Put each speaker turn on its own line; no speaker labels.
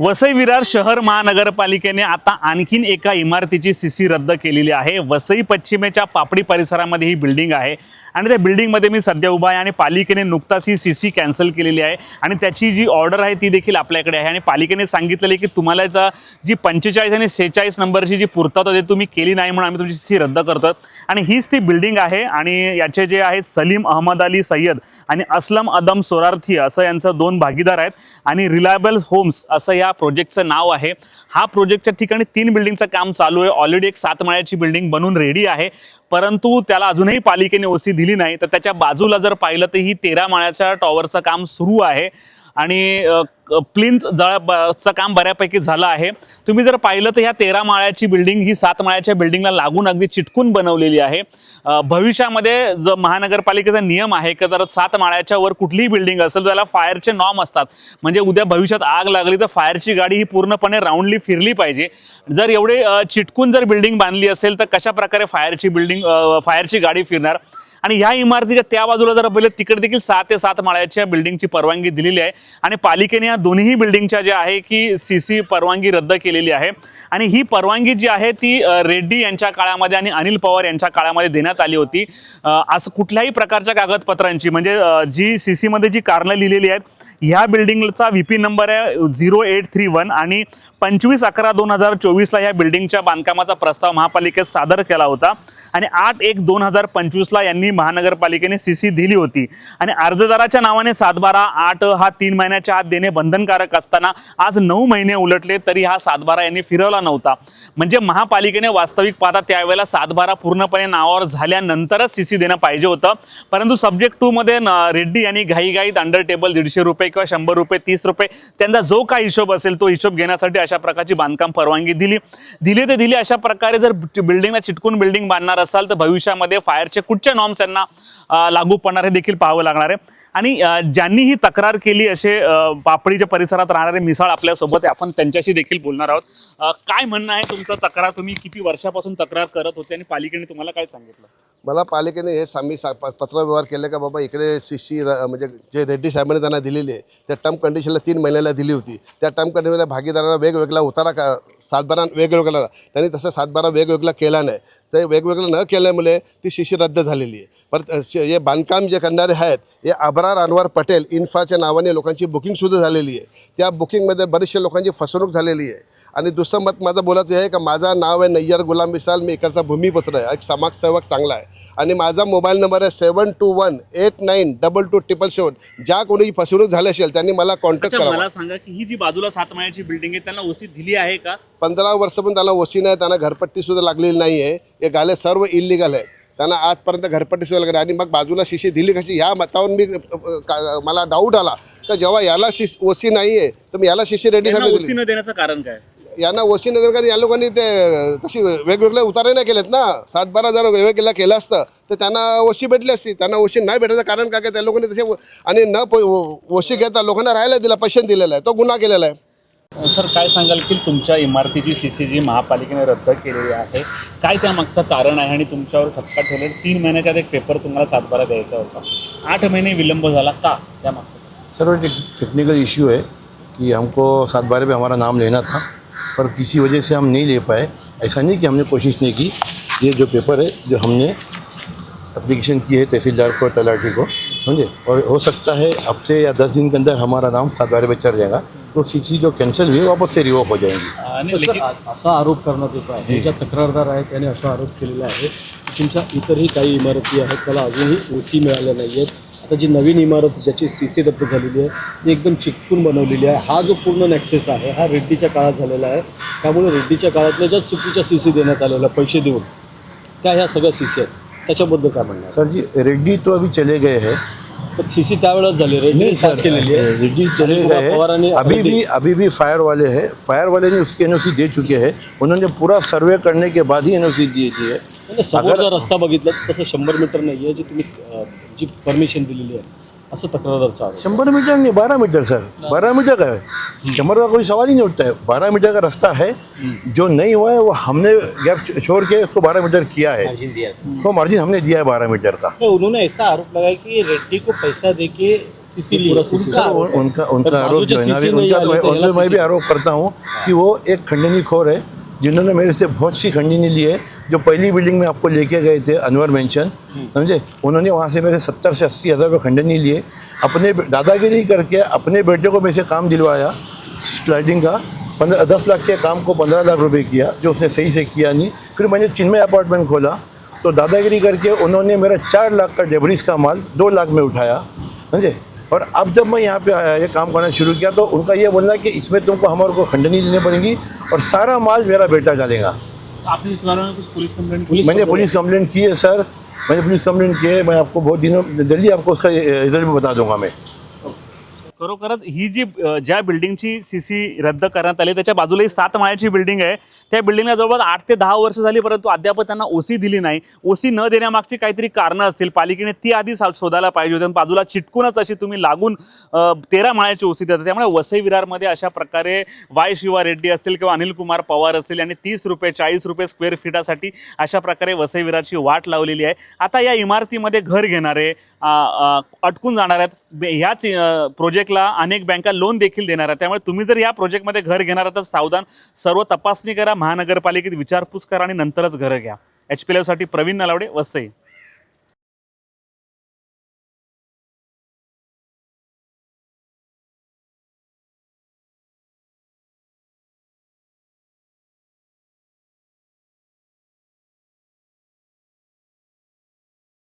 वसई विरार शहर महानगरपालिकेने आता आणखीन एका इमारतीची सी सी रद्द केलेली आहे. वसई पश्चिमेच्या पापडी परिसरामध्ये ही बिल्डिंग आहे. आणि त्या बिल्डिंगमध्ये मी सध्या उभा आहे आणि पालिकेने नुकताच ही सी सी कॅन्सल केलेली आहे. आणि त्याची जी ऑर्डर आहे ती देखील आपल्याकडे आहे. आणि पालिकेने सांगितलेलं आहे की तुम्हाला याचा जी पंचेचाळीस आणि सेहेचाळीस नंबरची जी पूर्तता ते तुम्ही केली नाही म्हणून आम्ही तुमची सी सी रद्द करतो आणि हीच ती बिल्डिंग आहे आणि याचे जे आहेत सलीम अहमद अली सय्यद आणि असलम अदम सोरार्थी असं यांचं दोन भागीदार आहेत. आणि रिलायबल होम्स असं या प्रोजेक्टचं नाव आहे. हा प्रोजेक्टच्या ठिकाणी तीन बिल्डिंगचं काम चालू आहे. ऑलरेडी एक सात माळ्याची बिल्डिंग बनून रेडी आहे. परंतु त्याला अजूनही पालिकेने ओसी दिली नाही. तर त्याच्या बाजूला जर पाहिलं तर ही तेरा माळ्याच्या टॉवरचं काम सुरू आहे. आणि प्लिंथ चं काम बऱ्यापैकी झालं आहे. तुम्ही जर पाहिलं तर ह्या तेरा माळ्याची बिल्डिंग ही सात माळ्याच्या बिल्डिंगला लागून अगदी चिटकून बनवलेली आहे. भविष्यामध्ये जो महानगरपालिकेचा नियम आहे की जर सात माळ्याच्या वर कुठलीही बिल्डिंग असेल तर त्याला फायरचे नॉर्म असतात. म्हणजे उद्या भविष्यात आग लागली तर फायरची गाडी ही पूर्णपणे राऊंडली फिरली पाहिजे. जर एवढे चिटकून जर बिल्डिंग बांधली असेल तर कशा प्रकारे फायरची बिल्डिंग फायरची गाडी फिरणार? आणि ह्या इमारतीच्या त्या बाजूला जर पहिले तिकडे देखील सहा ते सात माळ्याच्या बिल्डिंगची परवानगी दिलेली आहे. आणि पालिकेने या दोन्ही बिल्डिंगच्या ज्या आहे की सी सी परवानगी रद्द केलेली आहे. आणि ही परवानगी जी आहे ती रेड्डी यांच्या काळामध्ये आणि अनिल पवार यांच्या काळामध्ये देण्यात आली होती. असं कुठल्याही प्रकारच्या कागदपत्रांची म्हणजे जी सी सीमध्ये जी कारणं लिहिलेली आहेत ह्या बिल्डिंगचा व्ही पी नंबर आहे झिरो एट थ्री वन आणि पंचवीस अकरा दोन हजार चोवीसला ह्या बिल्डिंगच्या बांधकामाचा प्रस्ताव महापालिकेत सादर केला होता. आणि आठ एक दोन हजार पंचवीसला यांनी महानगरपालिकेने सी सी दिली होती. आणि अर्जदाराच्या नावाने सातबारा आठ हा तीन महिन्याच्या आत देणे बंधनकारक असताना आज नऊ महिने उलटले तरी हा सातबारा यांनी फिरवला नव्हता. म्हणजे महापालिकेने वास्तविक पाहता त्यावेळेला सातबारा पूर्णपणे नावावर झाल्यानंतरच सी सी देणं पाहिजे होतं. परंतु सब्जेक्ट टूमध्ये रेड्डी यांनी घाईघाईत अंडर टेबल दीडशे रुपये किंवा शंभर रुपये तीस रुपये. त्यांचा जो काय हिशोब असेल तो हिशोब घेण्यासाठी अशा प्रकारची बांधकाम परवानगी दिली. दिली ते दिली अशा प्रकारे जर बिल्डिंगला चिटकून बिल्डिंग बांधणार असाल तर भविष्यामध्ये फायरचे कुठचे नॉर्म्स त्यांना लागू पडणार हे देखील पाहावं लागणार आहे. आणि ज्यांनी ही तक्रार केली असे पापडीच्या परिसरात राहणारे मिसाळ आपल्यासोबत आपण त्यांच्याशी देखील बोलणार आहोत. काय म्हणणं आहे तुमचं तक्रार? तुम्ही किती वर्षापासून तक्रार करत होते आणि पालिकेने तुम्हाला काय सांगितलं?
मला पालिकेने हे आम्ही सा प- पत्रव्यवहार केले का बाबा इकडे शिशी म्हणजे जे रेड्डी साहेबांनी त्यांना दिलेली आहे त्या टर्म कंडिशनला तीन महिन्याला दिली होती. त्या टर्म कंडिशनला भागीदारांना वेगवेगळा उतारा का सातबारा वेगवेगळा त्यांनी तसं सातबारा वेगवेगळा केला नाही. ते वेगवेगळं न केल्यामुळे ती शिशी रद्द झालेली आहे. परत हे बांधकाम जे करणारे आहेत हे अबरार अनवर पटेल इन्फाच्या नावाने लोकांची बुकिंगसुद्धा झालेली आहे. त्या बुकिंगमध्ये बरेचशा लोकांची फसवणूक झालेली आहे. आणि दुसरं मत माझं बोलायचं आहे का माझं नाव आहे नय्यर गुलाम मिसाल मी इकडचा भूमिपुत्र आहे एक समाजसेवक चांगला आहे. आणि माझा मोबाईल नंबर आहे seven two one eight nine double two triple seven ज्या कोणी फसवणूक झाली असेल त्यांनी मला कॉन्टॅक्ट
अच्छा
करावा.
मला सांगा की ही जी बाजूला सात माळ्याची बिल्डिंग आहे त्यांना ओसी दिली आहे का?
पंधरा वर्ष पण त्याला ओसी नाही त्यांना घरपट्टी सुद्धा लागलेली नाही आहे हे गाले सर्व इलिगल आहे. त्यांना आजपर्यंत घरपट्टी सुद्धा लागली आणि मग बाजूला शिशी दिली कशी? ह्या मतावरून मी अ, अ, का- मला डाऊट आला. तर जेव्हा याला शिश ओसी नाही आहे तर मी याला शिशी रेडी
त्यांना
दिली
ओसी न देण्याचं कारण काय?
यांना वसी नगर कारण या लोकांनी ते तशी वेगवेगळे उतारे नाही केलेत ना. सातबारा जर वेगवेगळ्या केलं असतं तर त्यांना वशी भेटली असती. त्यांना वशी नाही भेटायचं कारण काय काय? त्या लोकांनी तसे व- आणि न वशी घेता लोकांना राहायला दिला पैसे दिलेला आहे. तो गुन्हा केलेला आहे.
सर काय सांगाल की तुमच्या इमारतीची सी सी जी महापालिकेने रद्द केलेली आहे काय त्यामागचं कारण आहे आणि तुमच्यावर ठपका ठेवले तीन महिन्याच्या एक पेपर तुम्हाला सातबारा द्यायचा होता. आठ महिने विलंब झाला का त्यामागचं?
सर टेक्निकल इश्यू है कि हमको सात बारह पे हमारा नाम लेना था। पर किसी वजह से हम नहीं ले पाए। ऐसा नहीं कि हमने कोशिश नहीं की। ये जो पेपर है जो हमने एप्लीकेशन की है तहसीलदार को तलाठी को समझे? और हो सकता है हफ़्ते या दस दिन के अंदर हमारा नाम सात बारह पे चढ़ जाएगा। तो सी जो कैंसिल हुई है वापस से रिवोक हो जाएँगी।
आ- असा आरोप करण्यात येतो आहे ज्या तक्रारदार आहेत त्याने असा आरोप केलेला आहे की तुमच्या इतरही काही इमारती आहेत त्याला अजूनही ओसी मिळाल्या नाही आहेत आता जी नवीन इमारत ज्याची सी सी रद्द झालेली आहे ती एकदम चिकटून बनवलेली आहे. हा जो पूर्ण नॅक्सेस आहे हा रेड्डीच्या काळात झालेला आहे. त्यामुळे रेड्डीच्या काळातल्या ज्या चुकीच्या सी सी देण्यात आलेल्या पैसे देऊन त्या ह्या सगळ्या सी सी आहेत. त्याच्याबद्दल काय म्हणणार?
सर जी रेड्डी तो अभी चले गए हैं.
तर सी सी त्यावेळेस झाली. रेड्डी केलेली आहे.
रेड्डी चले गए हैं. अभी. भी अभी भी फायर वाले हैं. फायर वाले ने उसकी एनओसी दे चुके हैं. उन्होंने पूरा सर्वे करने के बाद ही एनओसी दी थी. है
म्हणजे समोर जर रस्ता बघितला तसं शंभर मीटर नाही आहे जी तुम्ही जी परमिशन दिलेली आहे. असं तक्रारदारचा आरोप
शंबर मीटर नहीं बारह मीटर सर. बारह मीटर का है शंबर का कोई सवाल ही नहीं उठता है बारह मीटर का रास्ता है जो नहीं हुआ है वो हमने गैप छोड़ के उसको बारह मीटर किया है।
मार्जिन दिया था
उसको मार्जिन हमने दिया है बारह मीटर का।
तो उन्होंने ऐसा आरोप लगाया कि रेड्डी को पैसा
सीसी पूरा
सर वो- उनका उनका आरोप जो है ना उनका उन पे मैं भी आरोप करता हूँ कि वो एक खंडनी खोर है जिन्होंने मेरे से बहुत सी खंडनी ली है जो पहली बिल्डिंग में आपको लेके गए थे अनवर मेंशन समझे? उन्होंने वहाँ से मेरे सत्तर से अस्सी हज़ार रुपये खंडन खंडनी लिए। अपने दादागिरी करके अपने बेटे को मेरे से काम दिलवाया स्लाइडिंग का। पंद्रह दस लाख के काम को पंद्रह लाख रुपए किया जो उसने सही से किया नहीं। फिर मैंने चिन्मय अपार्टमेंट खोला। तो दादागिरी करके उन्होंने मेरा चार लाख का डेबरिस का माल दो लाख में उठाया समझे? और अब जब मैं यहाँ पे आया ये काम करना शुरू किया तो उनका ये बोलना कि इसमें तुमको हमारे को खंडनी देनी पड़ेगी और सारा माल मेरा बेटा डालेगा।
आपने इस बारे में कुछ पुलिस कंप्लेंट
पुलिस
मैंने पुलिस कंप्लेंट की है सर। मैंने पुलिस कंप्लेंट की है मैं आपको बहुत दिनों जल्दी आपको उसका रिजल्ट भी बता दूंगा मैं।
खरोखरच ही जी ज्या बिल्डिंगची सी सी रद्द करण्यात आली त्याच्या बाजूला ही सात माळ्याची बिल्डिंग आहे. त्या बिल्डिंगला जवळपास आठ ते दहा वर्ष झाली परंतु अद्याप त्यांना ओसी दिली नाही. ओसी न देण्यामागची काहीतरी कारणं असतील. पालिकेने ती आधी सा- शोधायला पाहिजे होती. बाजूला चिटकूनच अशी तुम्ही लागून तेरा माळ्याची ओसी देतात त्यामुळे वसई विरारमध्ये अशा प्रकारे वाय शिवा रेड्डी असतील किंवा अनिल कुमार पवार असतील यांनी तीस रुपये चाळीस रुपये स्क्वेअर फीटासाठी अशा प्रकारे वसई विरारची वाट लावलेली आहे. आता या इमारतीमध्ये घर घेणारे अटकून जाणार आहेत. ह्याच प्रोजेक्ट प्रोजेक्टला अनेक बँका लोन देखील देणार आहेत. त्यामुळे तुम्ही जर या प्रोजेक्टमध्ये घर घेणार आहात तर सावधान. सर्व तपासणी करा महानगरपालिकेत विचारपूस करा आणि नंतरच घरं घ्या. एच पी साठी प्रवीण नलावडे वसई.